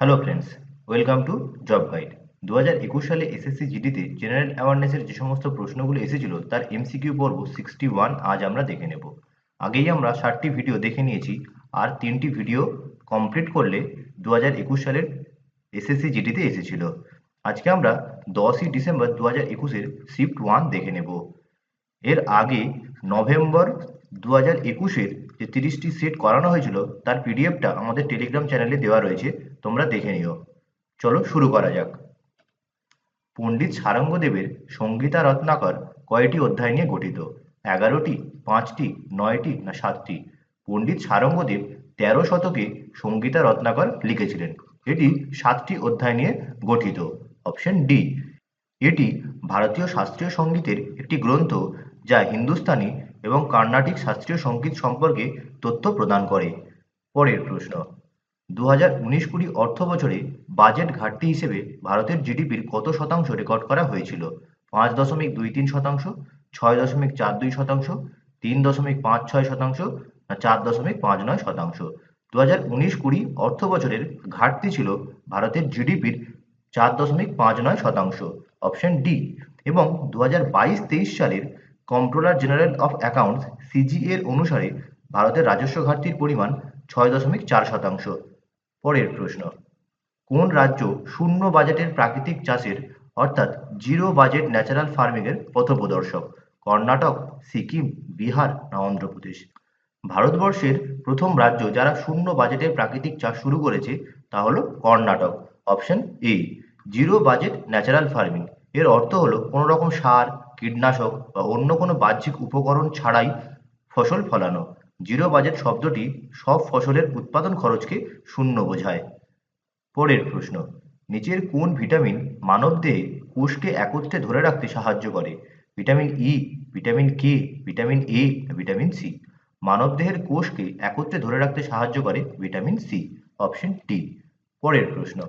Hello friends welcome to job guide দু হাজার একুশ সালে এসএসসি জিডিতে জেনারেল অ্যাওয়ারনেসের যে সমস্ত প্রশ্নগুলো এসেছিল, তার এমসিকিউ পর্ব সিক্সটি ওয়ান আজ আমরা দেখে নেব। আগেই আমরা ষাটটি ভিডিও দেখে নিয়েছি, আর তিনটি ভিডিও কমপ্লিট করলে দু হাজার একুশ সালের এসএসসি জিডিতে এসেছিল। আজকে আমরা দশই ডিসেম্বর দু হাজার একুশের শিফট ওয়ান দেখে নেব। এর আগে নভেম্বর দু হাজার একুশের যে তিরিশটি সেট করানো হয়েছিল, তার পিডিএফটা আমাদের টেলিগ্রাম চ্যানেলে দেওয়া রয়েছে। তোমরা দেখে নিও। চলো শুরু করা যাক। পণ্ডিত সারঙ্গদেবের সঙ্গীতা রত্নাকর কয়টি অধ্যায় নিয়ে গঠিত? এগারোটি, পাঁচটি, নয়টি না সাতটি? পণ্ডিত সারঙ্গদেব তেরো শতকে সঙ্গীতা রত্নাকর লিখেছিলেন। এটি সাতটি অধ্যায় নিয়ে গঠিত। Option D. এটি ভারতীয় শাস্ত্রীয় সঙ্গীতের একটি গ্রন্থ যা হিন্দুস্তানি এবং কর্ণাটিক শাস্ত্রীয় সংগীত সম্পর্কে তথ্য প্রদান করে। পরের প্রশ্ন। দু হাজার উনিশ কুড়ি অর্থ বছরে বাজেট ঘাটতি হিসেবে ভারতের জিডিপির কত শতাংশ রেকর্ড করা হয়েছিল? পাঁচ দশমিক দুই তিন শতাংশ, ছয় দশমিক চার দুই শতাংশ, তিন দশমিক পাঁচ ছয় শতাংশ না চার দশমিক পাঁচ নয় শতাংশ? দু হাজার উনিশ কুড়ি অর্থ বছরের ঘাটতি ছিল ভারতের জিডিপির চার দশমিক পাঁচ নয় শতাংশ। অপশন ডি, এবং দু হাজার বাইশ তেইশ সালের কম্ট্রোলার জেনারেল অফ অ্যাকাউন্টস সিজিএর অনুসারে ভারতের রাজস্ব ঘাটতির পরিমাণ ছয় দশমিক চার শতাংশ। পরের প্রশ্ন। কোন রাজ্য শূন্য বাজেটের প্রাকৃতিক চাষের, অর্থাৎ জিরো বাজেট ন্যাচারাল ফার্মিং ফার্মিংয়ের পথপ্রদর্শক? কর্ণাটক, সিকিম, বিহার না অন্ধ্রপ্রদেশ? ভারতবর্ষের প্রথম রাজ্য যারা শূন্য বাজেটের প্রাকৃতিক চাষ শুরু করেছে, তা হলো Karnataka. Option A, zero budget natural farming. এর অর্থ হলো কোনো রকম সার, কীটনাশক বা অন্য কোনো বাহ্যিক উপকরণ ছাড়াই ফসল ফলানো। জিরো বাজেট শব্দটি সব ফসলের উৎপাদন খরচকে শূন্য বোঝায়। পরের প্রশ্ন, নিচের কোন ভিটামিন মানবদেহে কোষকে একত্রে ধরে রাখতে সাহায্য করে? Vitamin E vitamin K vitamin A vitamin C মানবদেহের কোষকে একত্রে ধরে রাখতে সাহায্য করে ভিটামিন সি অপশন টি পরের প্রশ্ন,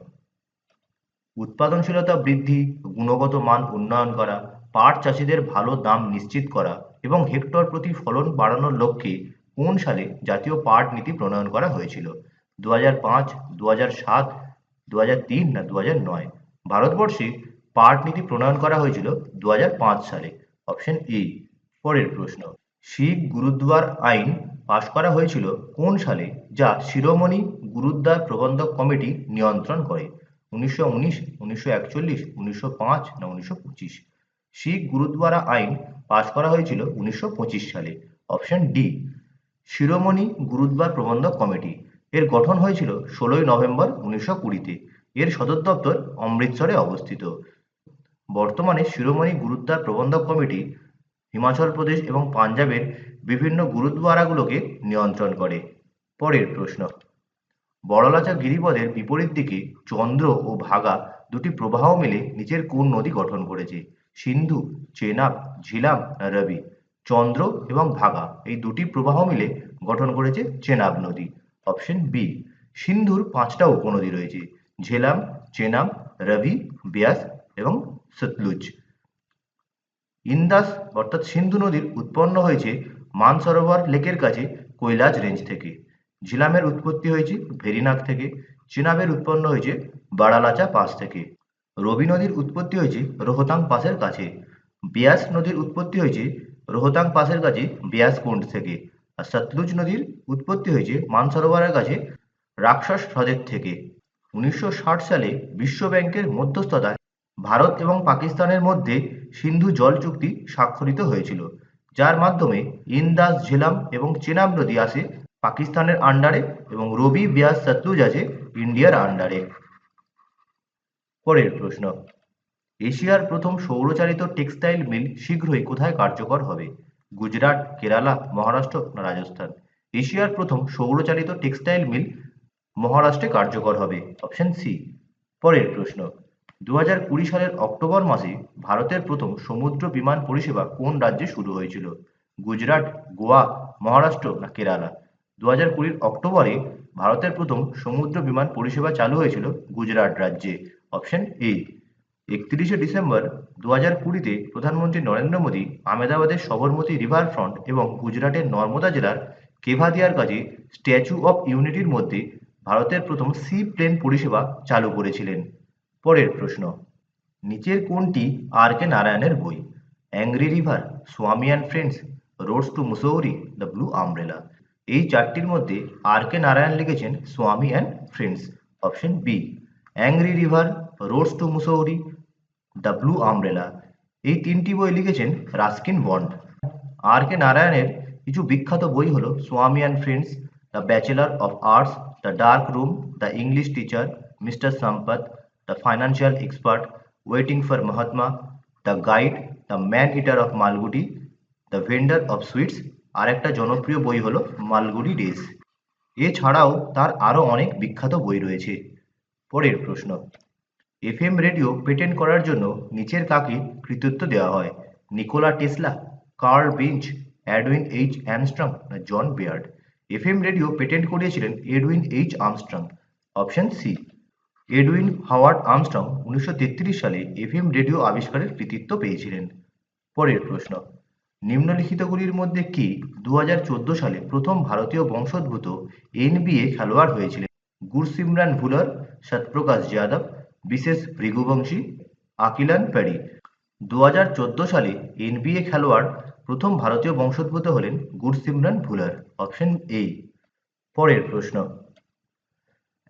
উৎপাদনশীলতা বৃদ্ধি, গুণগত মান উন্নয়ন করা, পাট চাষিদের ভালো দাম নিশ্চিত করা এবং হেক্টর প্রতি ফলন বাড়ানোর লক্ষ্যে কোন সালে জাতীয় পাট নীতি প্রণয়ন করা হয়েছিল? দু হাজার পাঁচ দু হাজার সাত দু হাজার তিন না দু হাজার নয়? ভারতবর্ষে পাট নীতি প্রণয়ন করা হয়েছিল দু হাজার পাঁচ সালে। অপশন এ, পরের প্রশ্ন। শিখ গুরুদ্বার আইন পাশ করা হয়েছিল কোন সালে? যা শিরোমণি গুরুদ্বার প্রবন্ধক কমিটি নিয়ন্ত্রণ করে। উনিশশো উনিশ, উনিশশো একচল্লিশ, উনিশশো পাঁচ না উনিশশো পঁচিশ? শিখ গুরুদ্বারা আইন পাশ করা হয়েছিল উনিশশো পঁচিশ সালে। Option D Shiromani Gurdwara Prabandhak committee. এর গঠন হয়েছিল ষোলোই নভেম্বর উনিশশো কুড়িতে। এর সদর দপ্তর অমৃতসরে অবস্থিত। বর্তমানে শিরোমণি গুরুদ্বার প্রবন্ধক কমিটি হিমাচল প্রদেশ এবং পাঞ্জাবের বিভিন্ন গুরুদ্বারাগুলোকে নিয়ন্ত্রণ করে। পরের প্রশ্ন, বড়লাচা গিরিপথের বিপরীত দিকে চন্দ্র ও ভাগা দুটি প্রবাহ মিলে নিচের কোন নদী গঠন করেছে? সিন্ধু, চেনাব, ঝিলাম না রবি? চন্দ্র এবং ভাগা এই দুটি প্রবাহ মিলে গঠন করেছে চেনাব নদী। অপশন বি, সিন্ধুর পাঁচটা উপনদী রয়েছে, ঝেলাম চেনাব রবি, ব্যাস এবং সতলুজ। ইন্দাস অর্থাৎ সিন্ধু নদীর উৎপন্ন হয়েছে মানসরোবর লেকের কাছে কৈলাস রেঞ্জ থেকে। ঝিলামের উৎপত্তি হয়েছে ভেরিনাগ থেকে, চেনাবের উৎপন্ন হয়েছে বাড়ালাচা পাস থেকে। রবি নদীর উৎপত্তি হয়েছে রোহতাং পাসের কাছে। ব্যাস নদীর উৎপত্তি হয়েছে রোহতাং পাসের কাছে ব্যাস কুণ্ড থেকে আর সতলুজ নদীর উৎপত্তি হয়েছে মানসরোবরের কাছে রাক্ষস হ্রদের থেকে। উনিশশো ষাট সালে বিশ্ব ব্যাংকের মধ্যস্থতায় ভারত এবং পাকিস্তানের মধ্যে সিন্ধু জল চুক্তি স্বাক্ষরিত হয়েছিল, যার মাধ্যমে ইন্দাস ঝেলাম এবং চেনাব নদী আসে পাকিস্তানের আন্ডারে এবং রবি ব্যাস সতলুজ আছে ইন্ডিয়ার আন্ডারে। পরের প্রশ্ন এশিয়ার প্রথম সৌরচালিত টেক্সটাইল মিল শীঘ্রই কোথায় কার্যকর হবে? গুজরাট, কেরালা, মহারাষ্ট্র না রাজস্থান? এশিয়ার প্রথম সৌরচালিত টেক্সটাইল মিল মহারাষ্ট্রে কার্যকর হবে। অপশন সি, পরের প্রশ্ন। দু হাজার কুড়ি সালের অক্টোবর মাসে ভারতের প্রথম সমুদ্র বিমান পরিষেবা কোন রাজ্যে শুরু হয়েছিল? গুজরাট, গোয়া, মহারাষ্ট্র না কেরালা? দু হাজার কুড়ির অক্টোবরে ভারতের প্রথম সমুদ্র বিমান পরিষেবা চালু হয়েছিল গুজরাট রাজ্যে। অপশন এ একত্রিশে ডিসেম্বর দু হাজার কুড়িতে প্রধানমন্ত্রী নরেন্দ্র মোদী আহমেদাবাদের সবরমতী রিভার ফ্রন্ট এবং গুজরাটের নর্মদা জেলার কেভাদিয়ার কাছে স্ট্যাচু অফ ইউনিটির মধ্যে ভারতের প্রথম সি প্লেন পরিষেবা চালু করেছিলেন। পরের প্রশ্ন, নিচের কোনটি আর কে নারায়ণের বই? Angry river Swami and friends roads to Mussoorie the blue umbrella এই চারটির মধ্যে আর কে নারায়ণ লিখেছেন Swami and friends option B angry river roads to Mussoorie the blue umbrella এই তিনটি বই লিখেছেন রাস্কিন বন্ড। আর কে নারায়ণের কিছু বিখ্যাত বই হলো Swami and friends, the bachelor of arts, the dark room, the English teacher, mister Sampath the financial expert, waiting for Mahatma, the guide, the man eater of Malgudi the vendor of sweets, আর একটা জনপ্রিয় বই হলো Malgudi days. এছাড়াও তার আরও অনেক বিখ্যাত বই রয়েছে। পরের প্রশ্ন। এফএম রেডিও পেটেন্ট করার জন্য নিচের কাকে কৃতিত্ব দেওয়া হয়? Nikola Tesla, Karl Binch Edwin H Armstrong না John Baird? FM radio patent করিয়েছিলেন Edwin H Armstrong option C, Edwin Howard Armstrong উনিশশো সালে এফএম রেডিও আবিষ্কারের কৃতিত্ব পেয়েছিলেন। পরের প্রশ্ন, নিম্নলিখিতগুলির মধ্যে কি দু হাজার চোদ্দ সালে প্রথম ভারতীয় বংশোদ্ভূত এনবিএ খেলোয়াড় হয়েছিলেন? গুরসিমরান ভুলার সত্যপ্রকাশ যাদব বিশেষ ভৃগুবংশী আকিলান প্যারি। দু হাজার চোদ্দ সালে এনবিএ খেলোয়াড় প্রথম ভারতীয় বংশোদ্ভূত হলেন গুরসিমরান ভুলার, অপশন এ। পরের প্রশ্ন।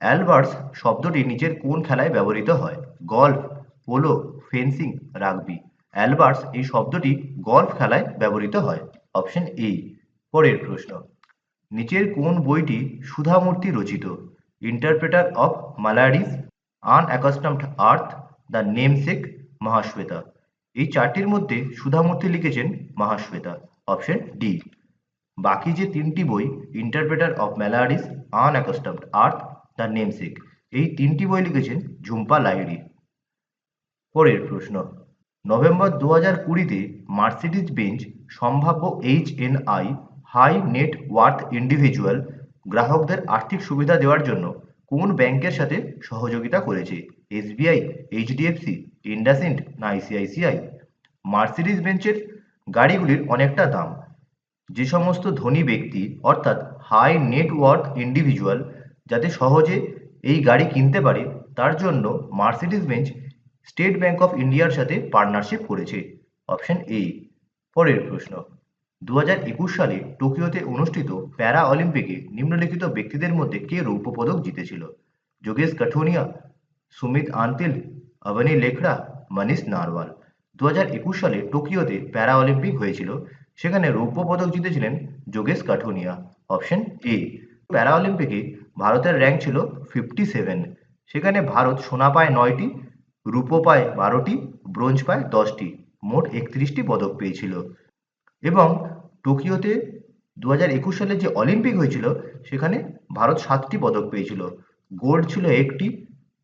অ্যালবার্টস শব্দটি নিচের কোন খেলায় ব্যবহৃত হয়? Golf, polo, fencing, rugby. Albatross এই শব্দটি গল্ফ খেলায় ব্যবহৃত হয়, অপশন এ। পরের প্রশ্ন। নিচের কোন বইটি সুধামূর্তি রচিত? Interpreter of maladies unaccustomed earth the namesake Mahasweta এই চারটির মধ্যে সুধামূর্তি লিখেছেন মহাশ্বেতা অপশন ডি বাকি যে তিনটি বই interpreter of maladies unaccustomed earth the namesake এই তিনটি বই লিখেছেন ঝুম্পা লাহিড়ি পরের প্রশ্ন। নভেম্বর দু হাজার কুড়িতে মার্সিডিজ বেঞ্চ সম্ভাব্য H N I high net worth individual গ্রাহকদের আর্থিক সুবিধা দেওয়ার জন্য কোন ব্যাংকের সাথে সহযোগিতা করেছে? এসবিআই, এইচডিএফসি ইন্ডাসিন্ড না আইসিআইসিআই? মার্সিডিজ বেঞ্চের গাড়িগুলির অনেকটা দাম। যে সমস্ত ধনী ব্যক্তি, অর্থাৎ হাই নেট ওয়ার্থ ইন্ডিভিজুয়াল, যাতে সহজে এই গাড়ি কিনতে পারে, তার জন্য Mercedes Benz State Bank of ইন্ডিয়ার সাথে পার্টনারশিপ করেছে। Option A. পরের প্রশ্ন। দু হাজার একুশ সালে টোকিওতে অনুষ্ঠিত প্যারা অলিম্পিকে নিম্নলিখিত ব্যক্তিদের মধ্যে কে রৌপ্য পদক জিতেছিল? যোগেশ কাঠুনিয়া, সুমিত আন্তিল, অবনী লেখড়া, মনীষ নারওয়াল। দু হাজার একুশ সালে টোকিওতে প্যারা অলিম্পিক হয়েছিল, সেখানে রৌপ্য পদক জিতেছিলেন যোগেশ কাঠুনিয়া। অপশন এ প্যারা অলিম্পিকে ভারতের র্যাঙ্ক ছিল ফিফটি সেভেন। সেখানে ভারত সোনা পায় নয়টি, রূপো পায় বারোটি, ব্রোঞ্জ পায় দশটি, মোট একত্রিশটি পদক পেয়েছিল। এবং টোকিওতে দু হাজার একুশ সালে যে অলিম্পিক হয়েছিল, সেখানে ভারত সাতটি পদক পেয়েছিল। গোল্ড ছিল একটি,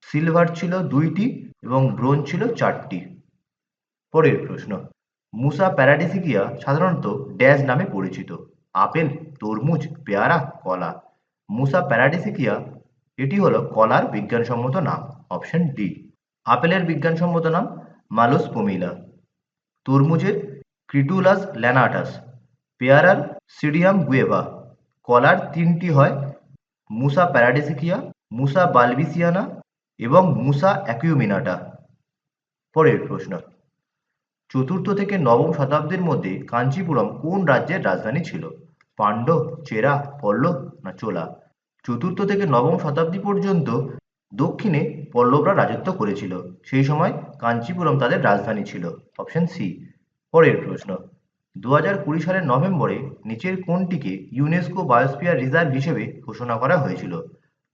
সিলভার ছিল দুইটি এবং ব্রোঞ্জ ছিল চারটি। পরের প্রশ্ন, মুসা প্যারাডিসিকিয়া সাধারণত ড্যাশ নামে পরিচিত। আপেল, তরমুজ, পেয়ারা, কলা। মুসা প্যারাডিসিকিয়া, এটি হলো কলার বিজ্ঞানসম্মত নাম, অপশন ডি। আপেলের বিজ্ঞানসম্মত নাম মালোস পোমিলা। তরমুজের ক্রিটুলাস ল্যানাটাস। পেয়ারার সিডিয়াম গুয়েভা। কলার তিনটি হয় মুসা প্যারাডিসিকিয়া, মুসা বালবিসিয়ানা এবং মুসা অ্যাকিউমিনাটা। পরের প্রশ্ন, চতুর্থ থেকে নবম শতাব্দীর মধ্যে কাঞ্চিপুরম কোন রাজ্যের রাজধানী ছিল? পাণ্ডব চেরা, পল্লব না চোলা? চতুর্থ থেকে নবম শতাব্দী পর্যন্ত দক্ষিণে পল্লবরা রাজত্ব করেছিল। সেই সময় কাঞ্চিপুরম তাদের রাজধানী ছিল। অপশন সি, পরের প্রশ্ন দু হাজার কুড়ি সালের নভেম্বরে নিচের কোনটিকে ইউনেস্কো বায়োস্ফিয়ার রিজার্ভ হিসেবে ঘোষণা করা হয়েছিল।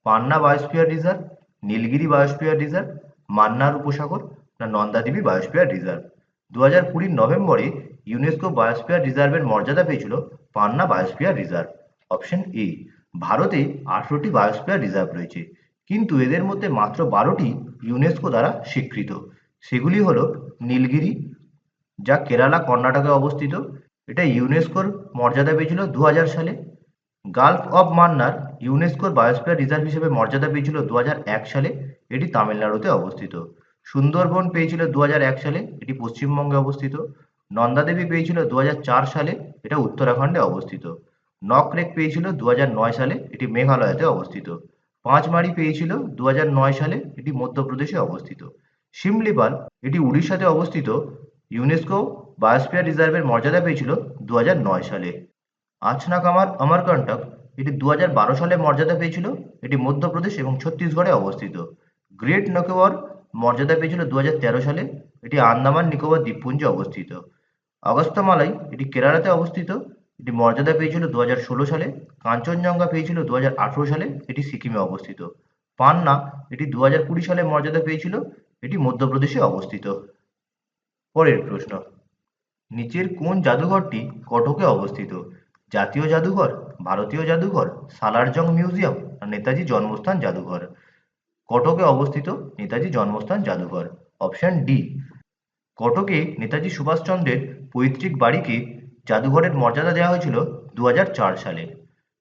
Panna biosphere reserve, Nilgiri biosphere reserve Mannar উপসাগর না নন্দাদেবী বায়োস্ফিয়ার রিজার্ভ। দু হাজার কুড়ির নভেম্বরে ইউনেস্কো বায়োস্ফিয়ার রিজার্ভের মর্যাদা পেয়েছিল Panna biosphere reserve. Option A, ভারতে আঠেরোটি বায়োস্ফিয়ার রিজার্ভ রয়েছে, কিন্তু এদের মধ্যে মাত্র বারোটি ইউনেস্কো দ্বারা স্বীকৃত। সেগুলি হলো নীলগিরি যা কেরালা, কর্ণাটকে অবস্থিত। এটা ইউনেস্কোর মর্যাদা পেয়েছিল দু হাজার সালে। গালফ অফ মান্নার ইউনেস্কোর বায়োস্ফিয়ার রিজার্ভ হিসেবে মর্যাদা পেয়েছিল দু সালে। এটি তামিলনাড়ুতে অবস্থিত। সুন্দরবন পেয়েছিল দু সালে। এটি পশ্চিমবঙ্গে অবস্থিত। নন্দাদেবী পেয়েছিল দু হাজার চার সালে। এটা উত্তরাখণ্ডে অবস্থিত। নকরেক পেয়েছিল দু হাজার নয় সালে। এটি মেঘালয়তে অবস্থিত। পাঁচমারি পেয়েছিল দু হাজার নয় সালে। এটি মধ্যপ্রদেশে অবস্থিত। শিমলিপাল এটি উড়িষ্যাতে অবস্থিত। ইউনেস্কো বায়োস্ফিয়ার রিজার্ভের মর্যাদা পেয়েছিল দু হাজার নয় সালে। আচনা কামার অমরকন্টক, এটি দু হাজার বারো সালে মর্যাদা পেয়েছিল, এটি মধ্যপ্রদেশ এবং ছত্তিশগড়ে অবস্থিত। গ্রেট নকেওয়ার মর্যাদা পেয়েছিল দু হাজার তেরো সালে, এটি আন্দামান, নিকোবর দ্বীপপুঞ্জে অবস্থিত। অগস্ত্যমালাই এটি কেরালাতে অবস্থিত, এটি মর্যাদা পেয়েছিল দু হাজার ষোলো সালে, কাঞ্চনজঙ্ঘা পেয়েছিল দু হাজার আঠেরো সালে, এটি সিকিমে অবস্থিত। পান্না, এটি দু হাজার কুড়ি সালে মর্যাদা পেয়েছিল, এটি মধ্যপ্রদেশে অবস্থিত। পরের প্রশ্ন। নিচের কোন জাদুঘরটি কটকে অবস্থিত? জাতীয় জাদুঘর, ভারতীয় জাদুঘর, সালারজং মিউজিয়াম আর নেতাজি জন্মস্থান জাদুঘর? কটকে অবস্থিত নেতাজি জন্মস্থান জাদুঘর। Option D. কটকে নেতাজি সুভাষচন্দ্রের পৈতৃক বাড়িকে জাদুঘরের মর্যাদা দেওয়া হয়েছিল দু হাজার চার সালে।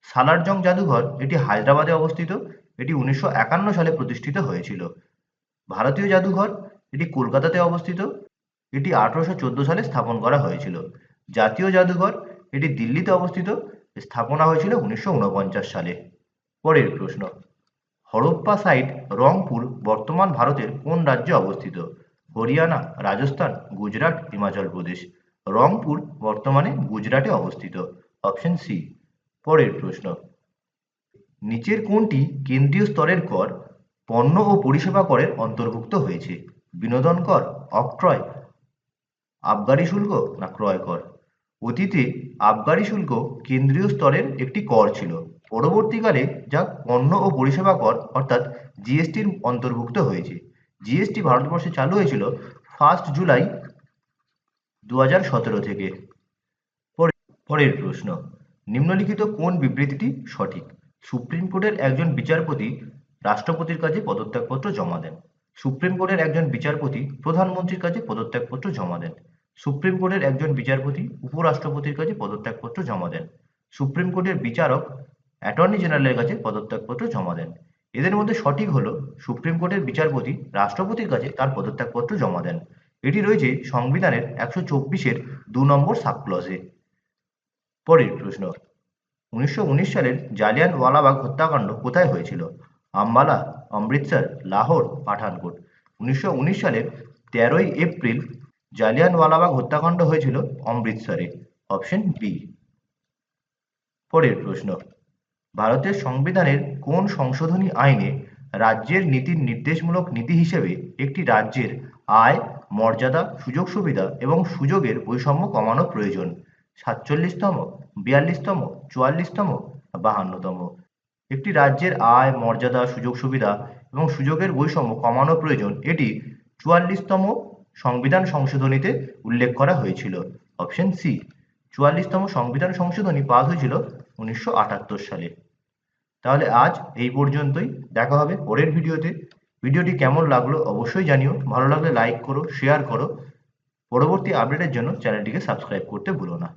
সালারজং জাদুঘর এটি হায়দ্রাবাদে অবস্থিত, এটি উনিশশো একান্ন সালে প্রতিষ্ঠিত হয়েছিল। ভারতীয় জাদুঘর এটি কলকাতাতে অবস্থিত এটি আঠারোশো চোদ্দ সালে স্থাপন করা হয়েছিল। জাতীয় জাদুঘর এটি দিল্লিতে অবস্থিত, স্থাপনা হয়েছিল উনিশশো উনপঞ্চাশ সালে। পরের প্রশ্ন, হরপ্পা সাইট রংপুর বর্তমান ভারতের কোন রাজ্যে অবস্থিত? হরিয়ানা, রাজস্থান, গুজরাট, হিমাচল প্রদেশ। রংপুর বর্তমানে গুজরাটে অবস্থিত। অপশন সি, পরের প্রশ্ন, নিচের কোনটি কেন্দ্রীয় স্তরের কর পণ্য ও পরিষেবা করের অন্তর্ভুক্ত হয়েছে? বিনোদন কর অক্রয় আবগারি শুল্ক না ক্রয় কর? অতীতে আবগারি শুল্ক কেন্দ্রীয় স্তরের একটি কর ছিল। পরবর্তীকালে যা পণ্য ও পরিষেবা কর, অর্থাৎ জিএসটির অন্তর্ভুক্ত হয়েছে। জিএসটি ভারতবর্ষে চালু হয়েছিল ফার্স্ট জুলাই দু থেকে। পরের প্রশ্ন, নিম্নলিখিত কোন বিবৃতিটি সঠিক? সুপ্রিম কোর্টের একজন বিচারপতি রাষ্ট্রপতির কাছে পদত্যাগপত্র জমা দেন। সুপ্রিম কোর্টের একজন বিচারপতি প্রধানমন্ত্রীর কাছে পদত্যাগপত্র জমা দেন। সুপ্রিম কোর্টের একজন বিচারপতি, উপরাষ্ট্রপতির কাছে পদত্যাগপত্র জমা দেন। সুপ্রিম কোর্টের বিচারক, অ্যাটর্নি জেনারেলের কাছে পদত্যাগপত্র জমা দেন। এদের মধ্যে সঠিক হলো, সুপ্রিম কোর্টের বিচারপতি, রাষ্ট্রপতির কাছে তার পদত্যাগপত্র জমা দেন। এটি রয়েছে সংবিধানের একশো চব্বিশের দু নম্বর সাবক্লজে পরের প্রশ্ন, উনিশশো উনিশ সালের জালিয়ানওয়ালাবাগ হত্যাকাণ্ড কোথায় হয়েছিল? আম্বালা, অমৃতসর, লাহোর, পাঠানকোট। উনিশশো উনিশ সালের তেরোই এপ্রিল জালিয়ানওয়ালাবাগ হত্যাকাণ্ড হয়েছিল অমৃতসরে। অপশন বি পরের প্রশ্ন। ভারতের সংবিধানের কোন সংশোধনী আইনে রাজ্যের নীতির নির্দেশমূলক নীতি হিসেবে একটি রাজ্যের আয়, মর্যাদা, সুযোগ সুবিধা এবং সুযোগের বৈষম্য কমানো প্রয়োজন? সাতচল্লিশতম, বিয়াল্লিশতম, চুয়াল্লিশতম বাহান্নতম? একটি রাজ্যের আয়, মর্যাদা, সুযোগ সুবিধা এবং সুযোগের বৈষম্য কমানো প্রয়োজন, এটি চুয়াল্লিশতম সংবিধান সংশোধনীতে উল্লেখ করা হয়েছিল। অপশন সি, চুয়াল্লিশতম সংবিধান সংশোধনী পাস হয়েছিল উনিশশো আটাত্তর সালে। তাহলে আজ এই পর্যন্তই। দেখা হবে পরের ভিডিওতে। ভিডিওটি কেমন লাগল অবশ্যই জানিও। ভালো লাগলে লাইক করো শেয়ার করো। পরবর্তী আপডেটের জন্য চ্যানেলটিকে সাবস্ক্রাইব করতে ভুলো না।